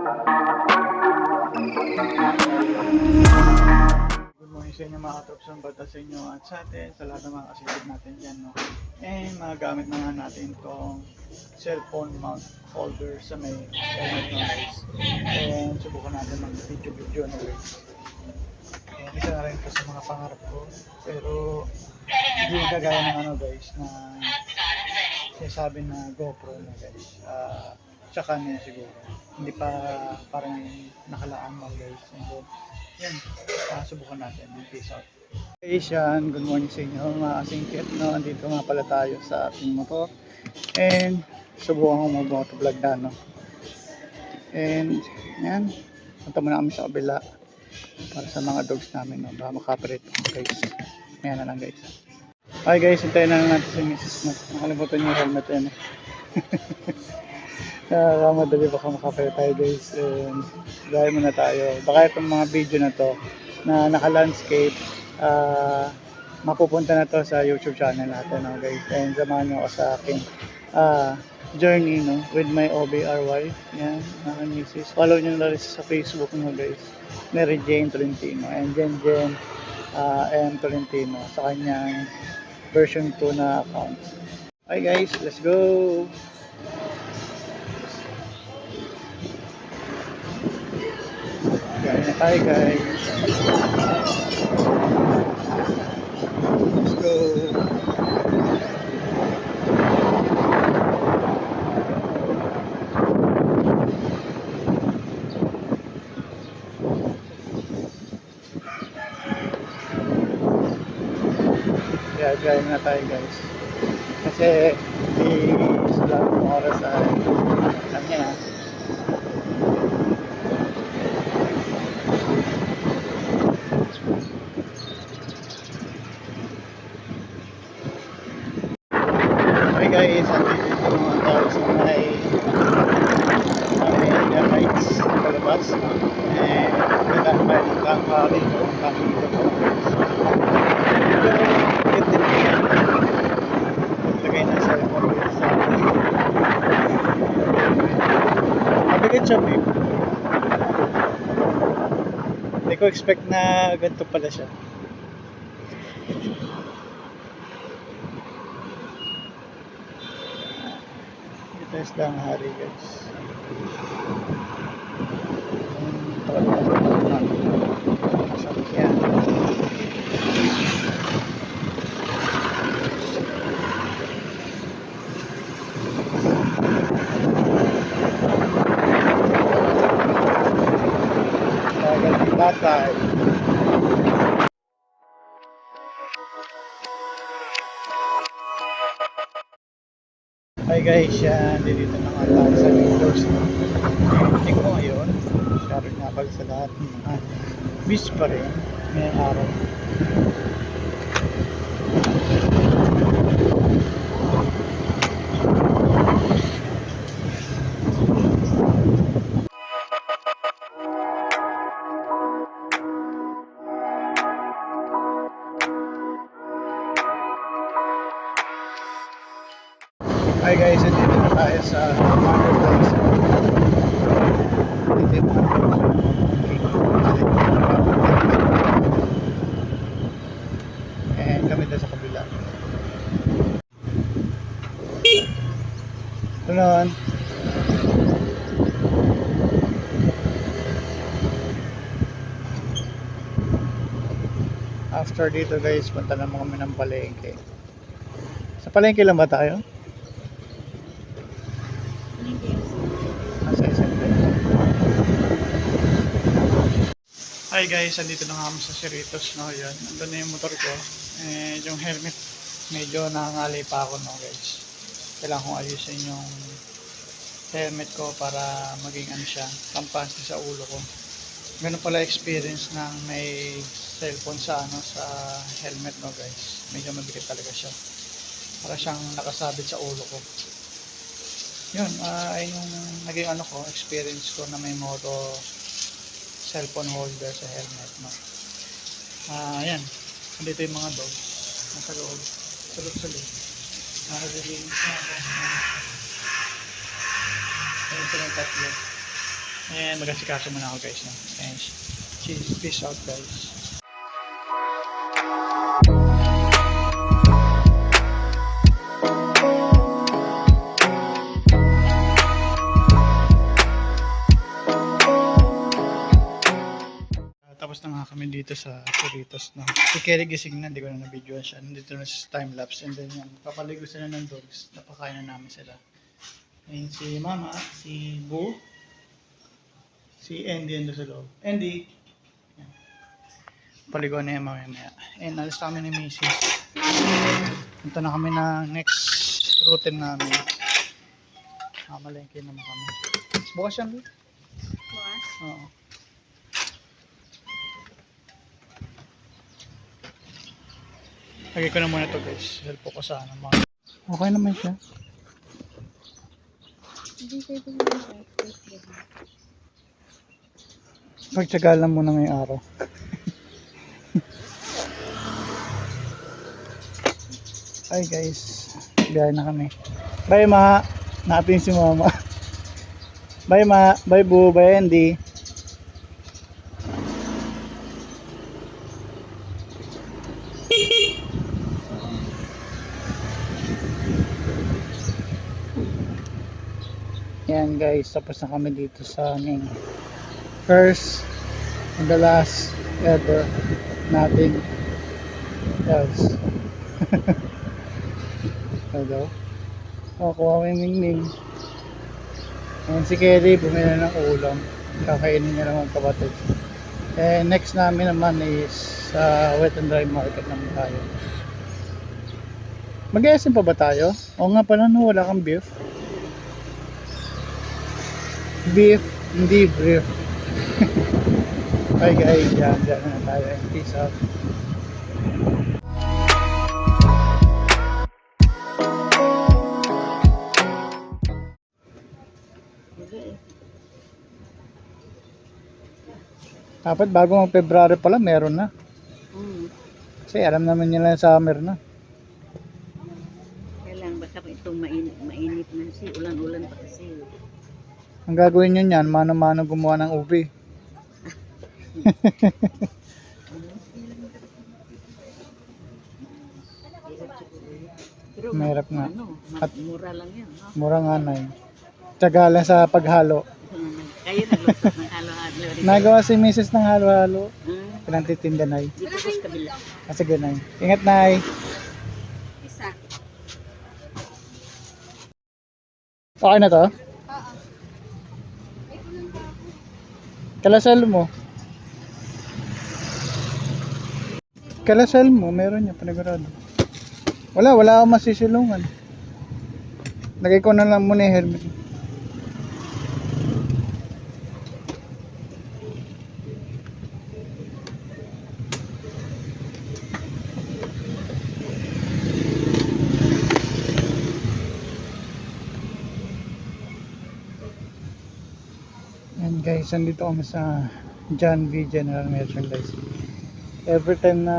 Good morning sa inyo mga katrops ng bata sa inyo at sa atin, sa lahat ng mga kasilid natin dyan. No? And magamit na nga natin itong cellphone mount holder sa may helmet na. And subukan natin mag video video na guys. And isa na rin ito sa mga pangarap ko. Pero hindi kagaya ng ano guys na sinasabi na GoPro na guys. Ah, tsaka niya siguro. Hindi pa parang nakalaan mo guys. Then, yan, uh, subukan natin. Peace out. Guys, yan. Good morning sa inyo mga kasingkit. No? Andito nga pala tayo sa ating motor. And subukan ko mag-motovlog na. No? And yan. Punta muna kami sa kabila para sa mga dogs namin. No? Baka makaparate ako guys. Ayan na lang guys. Hi guys, hintayin na lang natin si Mrs. Nakalimutan yung helmet yan. Eh. Nakakamadali baka makapalit tayo guys. And dahil muna tayo. Baka itong mga video na to na naka-landscape, ah mapupunta na to sa YouTube channel natin no, guys. And samahan nyo ako sa aking ah, journey no, with my OBRY. Yan, mga misis. Follow nyo na rin sa Facebook nyo guys. Mary Jane Tolentino and Jen Jen ah, M. Tolentino sa kanyang version 2 na account. Hi guys, let's go! Tayo guys. Let's go. Kaya gaya na tayo guys. Kasi di sa lahat ng oras ay alam niya na Hi guys, andito naman tayo sa may may Indian Heights sa palabas. Eh, nagdaan tayo ng kangka rito, ang kami dito po. Lagay na sa cellphone ko sa Mabigat siya, babe. Hindi ko expect na ganito pala siya. Ito is lang hari guys. Yung talagang sasakyan. Tagal ng batay. Hi guys, yan. Dito na nga tayo sa Windows. Tingnan ko ngayon. Shoutout nga pala sa lahat ng mga miss pa rin ngayong araw. Hi guys, dito na tayo sa Mother Place. And kami doon sa kabila. Ito. After dito guys, punta naman kami ng palengke. Sa palengke lang ba tayo? Nasa SM Hi guys, andito na kami sa Cerritos, no? Yan, nandun na yung motor ko. Eh, yung helmet, medyo nangangalay pa ako, no guys. Kailangan kong ayusin yung helmet ko para maging ano siya, kampante sa ulo ko. Ganun pala experience ng may cellphone sa ano sa helmet no guys. Medyo mabigat talaga siya. Para siyang nakasabit sa ulo ko yun, ah ayun yung naging ano ko, experience ko na may moto cellphone holder sa helmet, no. Ah, ayan. Andito yung mga dog. Nasa loob. Sa loob sa loob. Nakadilinis na ako. Ayun sila yung tatlo. And magasikaso muna ako guys. No? And cheese. Peace out guys. Tapos na nga kami dito sa Cerritos, no? Si Kerry gising na, hindi ko na na-videoan siya. Nandito na sa time-lapse. And then yan, papaligo sila ng dogs. Napakain na namin sila. Ayun si Mama, si Boo, si Andy ando sa loob. Andy! Paligo na yan mamaya maya. And alis na kami ni Mrs. Punta na kami na next routine namin. Kamalengke naman kami. Bukas yan, Boo? Bukas? Oo. Lagay ko na muna to guys. Help ko sa ano mga. Okay naman siya. Pagtsaga lang muna ngayong araw. Hi guys. Biyahe na kami. Bye ma. Natin si mama. Bye ma. Bye boo. Bye Andy. Yan guys, tapos na kami dito sa aming first and the last ever nothing else. Hello? Oh, kuha kami mingming. Ayan si Kelly, bumili ng ulam. Kakainin niya naman kapatid. Eh, next namin naman is sa wet and dry market naman tayo. mag pa ba tayo? O nga pala no, wala kang beef. Beef, hindi beef. Bye guys, dyan, dyan na tayo. Peace out. Dapat bago mag February pala meron na. Hmm. Kasi alam naman nila yung summer na. Kailangan basta itong mainit, mainit na kasi ulan-ulan pa kasi. Ang gagawin nyo niyan, mano-mano gumawa ng ubi. Pero Mahirap nga. Ano, At- mura lang yan. No? Mura nga na yun. Tsaga lang sa paghalo. Kayo nagluto ng halo-halo. Nagawa si Mrs. ng halo-halo. Hmm. Pinantitinda na yun. Dito sa kabila. Ah, sige na Ingat na Isa. Okay na to? Kalasal mo. Kalasal mo, meron niya, panigurado. Wala, wala akong masisilungan. Lagay ko na lang muna yung helmet. And guys, andito kami sa John V General Merchandise. Every time na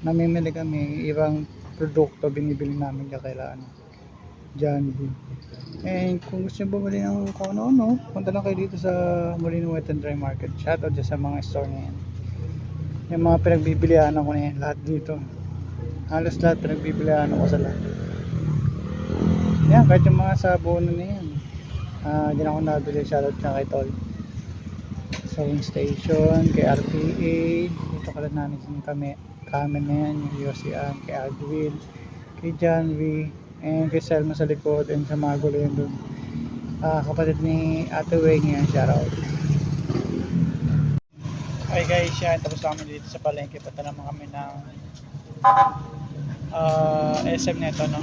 namimili kami, ibang produkto binibili namin kakailangan. John V. And kung gusto nyo bumili ng kung ano-ano, punta lang kayo dito sa Molino Wet and Dry Market. Shoutout dyan sa mga store na yan. Yung mga pinagbibilihan ko na yan, lahat dito. Halos lahat pinagbibilihan ko sa lahat. Yan, kahit yung mga sabunan na yan. Ah, diyan ako nabili shoutout na kay Tol. Sewing station, kay RPA, dito ka lang namin kami. Kami na yan, yung Yosian, kay Agwin, kay John V, and kay Selma sa likod, and sa mga gulo yun dun. Ah, kapatid ni Ate Weng yan, shoutout. Hi guys, yan, tapos na kami dito sa palengke. Punta naman kami ng ah, SM neto, no?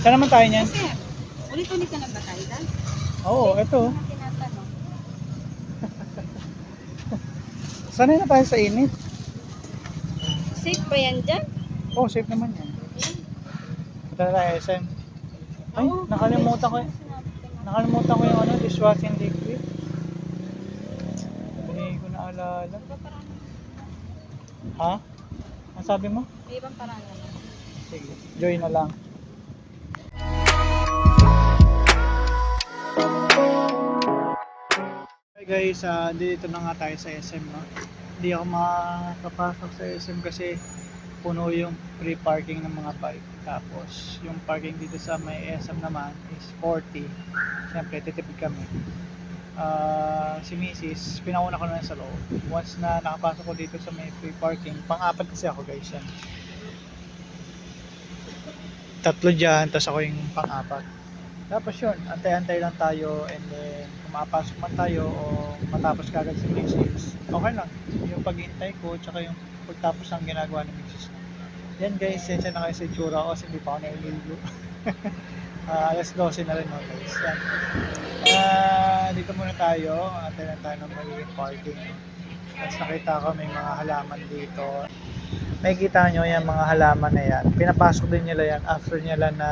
Saan naman tayo niyan? Sir, ulit-ulit ka lang ba tayo Oo, ito. Mga tinatanong. Sanay na tayo sa init. Safe ba yan dyan? Oh, safe naman yan. Punta na tayo SM. Ay, nakalimutan ko. Nakalimutan ko yung ano, dishwashing liquid. Hindi ko naalala. Ha? Ang sabi mo? May ibang paraan. Sige, join na lang. Guys, ah, dito na nga tayo sa SM no. Hindi ako makakapasok sa SM kasi puno yung free parking ng mga bike. Tapos yung parking dito sa may SM naman is 40. Siyempre titipid kami. Ah, si Mrs. pinauna ko na sa loob. Once na nakapasok ko dito sa may free parking, pang-apat kasi ako guys yan. Tatlo dyan, tapos ako yung pang-apat. Tapos yun, antay-antay lang tayo and then kumapasok man tayo o matapos kagad si Mrs. Okay lang. Yung paghihintay ko tsaka yung pagtapos ng ginagawa ni Mrs. Yan guys, sensya na kayo sa itsura ko kasi hindi pa ako naliligo. Ah, alas 12 na rin no guys. Yan. Ah, dito muna tayo. Antay lang tayo ng magiging parking. Tapos nakita ko may mga halaman dito. May kita nyo yung mga halaman na yan. Pinapasok din nila yan after nila na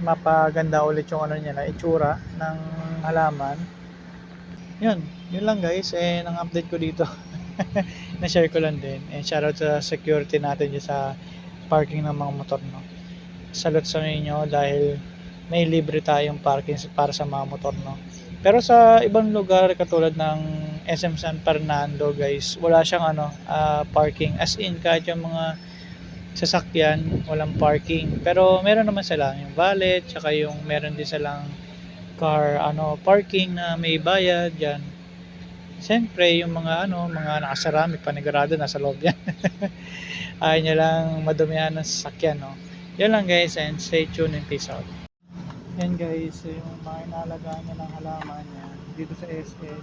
mapaganda ulit yung ano nila, itsura ng halaman. Yun, yun lang guys. Eh, ang update ko dito. Na-share ko lang din. And shoutout sa security natin dyan sa parking ng mga motor, no. Salute sa inyo dahil may libre tayong parking para sa mga motor, no. Pero sa ibang lugar katulad ng SM San Fernando, guys, wala siyang ano, ah, parking. As in, kahit yung mga sasakyan, walang parking. Pero meron naman sila yung valet, tsaka yung meron din silang car ano parking na may bayad yan. Siyempre, yung mga ano, mga nakasarami, panigurado nasa loob yan. Ayaw niya lang madumihan ng sasakyan, no. Yan lang guys, and stay tuned and peace out. Yan guys, yung mga inalagaan niya ng halaman niya dito sa SM.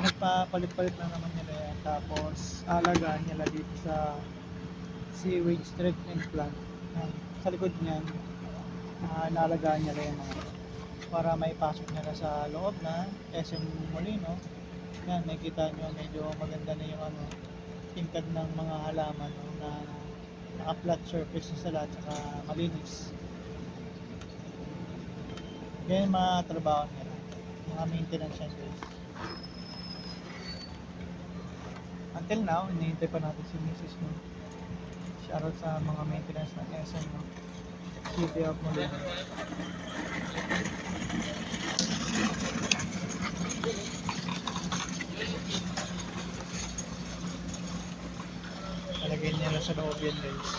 Pinagpapalit-palit lang naman nila yan. Tapos, alagaan nila dito sa sewage treatment plant. Yan. Sa likod niyan, uh, inalagaan nila yan mga para may pasok nila sa loob na SM Molino. Yan, nakikita nyo medyo maganda na yung ano, tingkad ng mga halaman no, na naka-flat surface na sila at saka malinis. Yan mga trabaho nila. Mga maintenance guys. Until now, hinihintay pa natin si Mrs. No? Shoutout sa mga maintenance ng SM no? City of Molino. Talagay nila sa loob yan guys.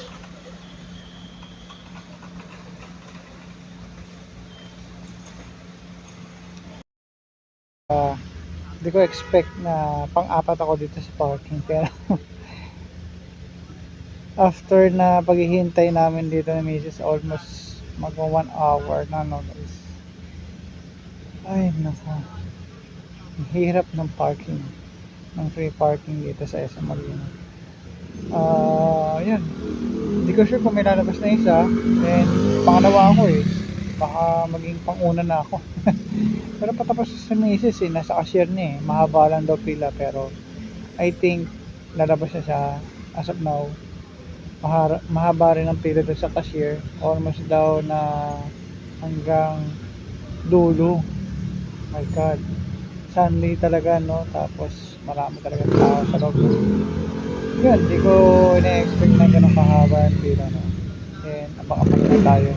Ah, hindi ko expect na pang-apat ako dito sa parking pero after na paghihintay namin dito ni Mrs. almost magwa one hour na no guys? Ay nako hirap ng parking ng free parking dito sa SM Molino ah yan hindi ko sure kung may lalabas na isa. Then pangalawa ako eh. Baka maging panguna na ako. Pero patapos sa Mrs. eh. Nasa cashier niya eh. Mahaba lang daw pila pero I think lalabas na siya as of now mahara, mahaba rin ang pila doon sa cashier almost daw na hanggang dulo. My god. Sunday talaga no? Tapos marami talaga tao sa loob. Yun di ko ina-expect na ganun kahaba ang pila no? And abang-abang lang tayo.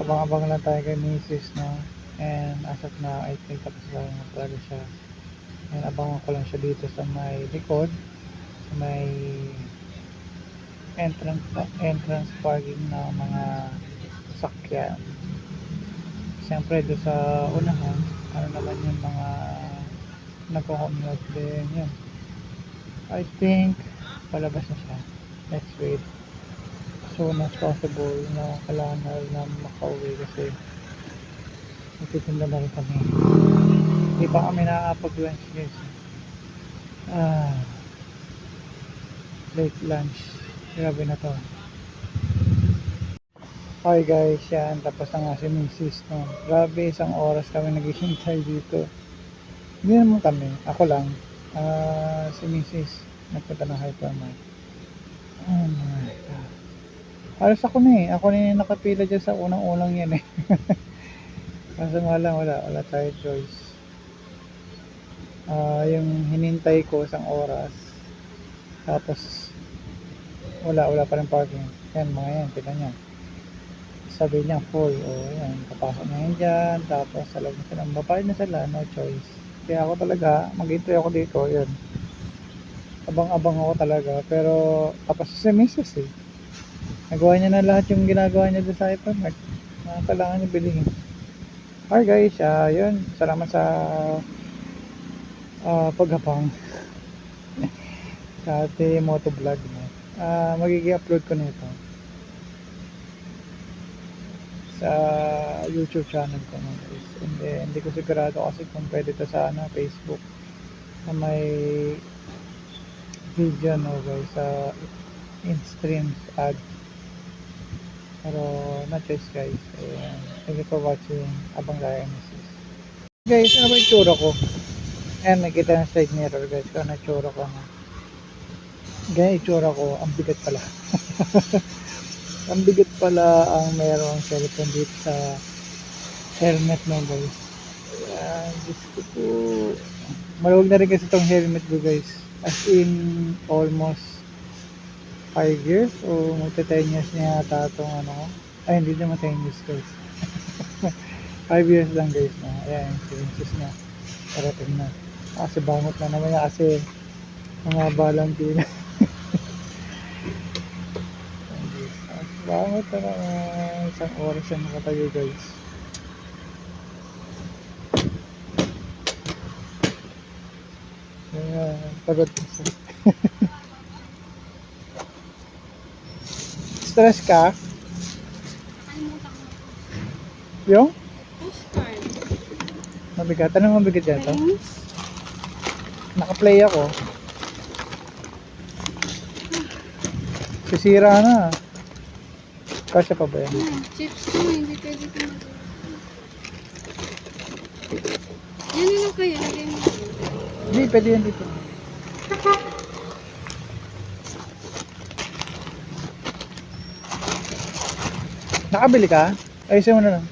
Abang-abang lang tayo kay Mrs. no? And as of now I think tapos lang na talaga siya. And abangan ko lang siya dito sa may likod may entrance entrance parking ng mga sakyan siyempre doon sa unahan ano naman yung mga nagko-commute din yun. I think palabas na siya. Wait. As soon as possible na kailangan na makauwi kasi magtitinda na rin kami. Hindi pa kami nakakapag-lunch guys. Ah late lunch grabe na to Hi guys, yan. Tapos na nga si Mrs. No. Grabe, isang oras kami naghihintay dito. Hindi naman kami. Ako lang. Ah, si Mrs. Nagpunta ng hypermart. Oh my God. Halos ako na eh. Ako na yung nakapila dyan sa unang-unang yan eh. Kaso nga lang, wala. Wala tayo choice. Ah, yung hinintay ko isang oras. Tapos, wala, wala pa rin parking. Yan, mga yan. Kita nyo. Sabi niya full. O yan papasok na yun dyan. Tapos alam mo sila. Babayad na sila no choice. Kaya ako talaga mag-entry ako dito yun. Abang-abang ako talaga. Pero tapos si Mrs. eh. Nagawa niya na lahat yung ginagawa niya doon sa hypermart na kailangan niya bilhin. Hi guys, ah yun, salamat sa ah paghapang ating motovlog mo. Ah magiging upload ko na ito sa YouTube channel ko no guys. And then, hindi ko sigurado kasi kung pwede to sa ano, Facebook na may video no guys sa in-streams ad pero na choice guys Ayan. thank you for watching abang misis guys ano ba yung tsura ko ayan nakita ng side mirror guys kung ano tsura ko no? Ganyan yung tsura ko. Ang bigat pala. Ang bigat pala ang merong cellphone dito sa helmet mo guys. Ayan Diyos ko po. Maluwag na rin kasi itong helmet ko guys. As in almost 5 years o magta 10 years niya yata itong ano ay hindi naman 10 years guys. 5 years lang guys na. Ayan experiences niya parating na. Kasi bangot na naman niya kasi mga balantina Ayan, guys. Ah, bangot na isang oras na nakatayo guys Ayan, pagod Stress ka? Yung? Mabigat. Anong mabigat yan to? Naka-play ako. Sisira na. Kasya pa ba yan? Ah, chips ko, hindi pwede ko mag Yan na lang kayo, lagay mo. Hindi, pwede yan dito. Nakabili ka? Ayusin mo na lang.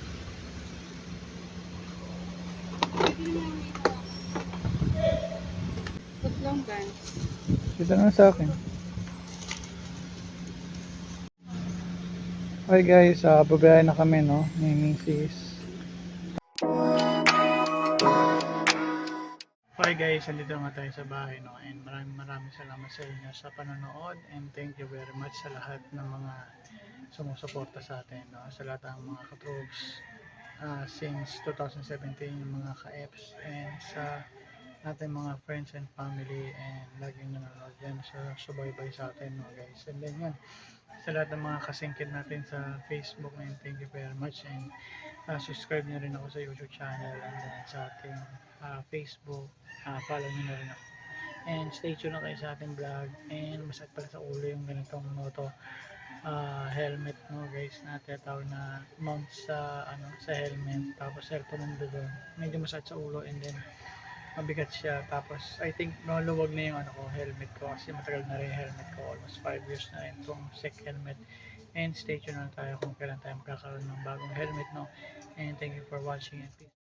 Tatlong ban. Dito na sa akin. Hi guys, uh, babayaran na kami no, ni Mrs. Hi guys, andito nga tayo sa bahay no? And maraming maraming salamat sa inyo sa panonood. And thank you very much sa lahat ng mga sumusuporta sa atin no, sa lahat ng mga katroops uh, since 2017 yung mga ka-EPS and sa natin mga friends and family and laging nanonood yan sa subaybay sa atin no guys? And then yan sa lahat ng mga kasingkit natin sa Facebook and thank you very much. And uh, subscribe nyo rin ako sa YouTube channel and then sa ating uh, Facebook. Uh, follow nyo na rin ako. And stay tuned na kayo sa ating vlog. And masakit pala sa ulo yung ganitong moto uh, helmet no guys na tinatawag na mount sa ano sa helmet tapos cellphone nando doon medyo masakit sa ulo and then mabigat siya. Tapos I think naluwag na yung ano ko helmet ko. Kasi matagal na rin yung helmet ko. Almost 5 years na rin itong SEC helmet. And stay tuned na tayo kung kailan tayo magkakaroon ng bagong helmet no? And thank you for watching and peace